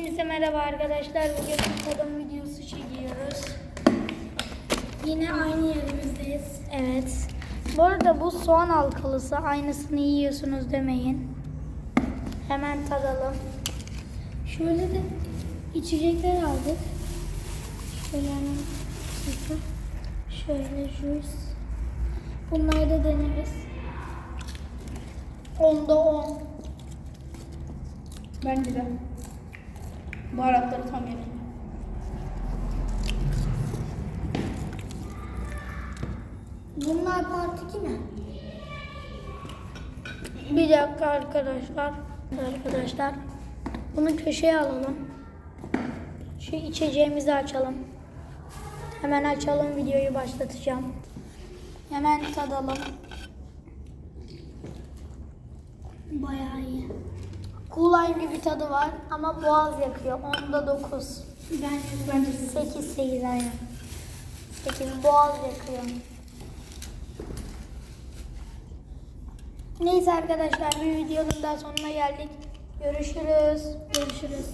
Hepinize merhaba arkadaşlar. Bugün tadım videosu çekiyoruz. Yine aynı yerimizdeyiz. Evet. Bu arada bu soğan halkalısı. Aynısını yiyorsunuz demeyin. Hemen tadalım. Şöyle de içecekler aldık. Şöyle hemen. Şöyle juice. Bunları da deneriz. Onda 10. Bence de. Baharatları tam yerinde. Bunlar part 2 mi? Bir dakika arkadaşlar. Arkadaşlar. Bunu köşeye alalım. Şu içeceğimizi açalım. Hemen açalım videoyu başlatacağım. Hemen tadalım. Bayağı iyi. Cool gibi tadı var ama boğaz yakıyor. Onda 9. Bence Bence de. 8 8 aynen. 8 boğaz yakıyor. Neyse arkadaşlar bir videonun daha sonuna geldik. Görüşürüz. görüşürüz.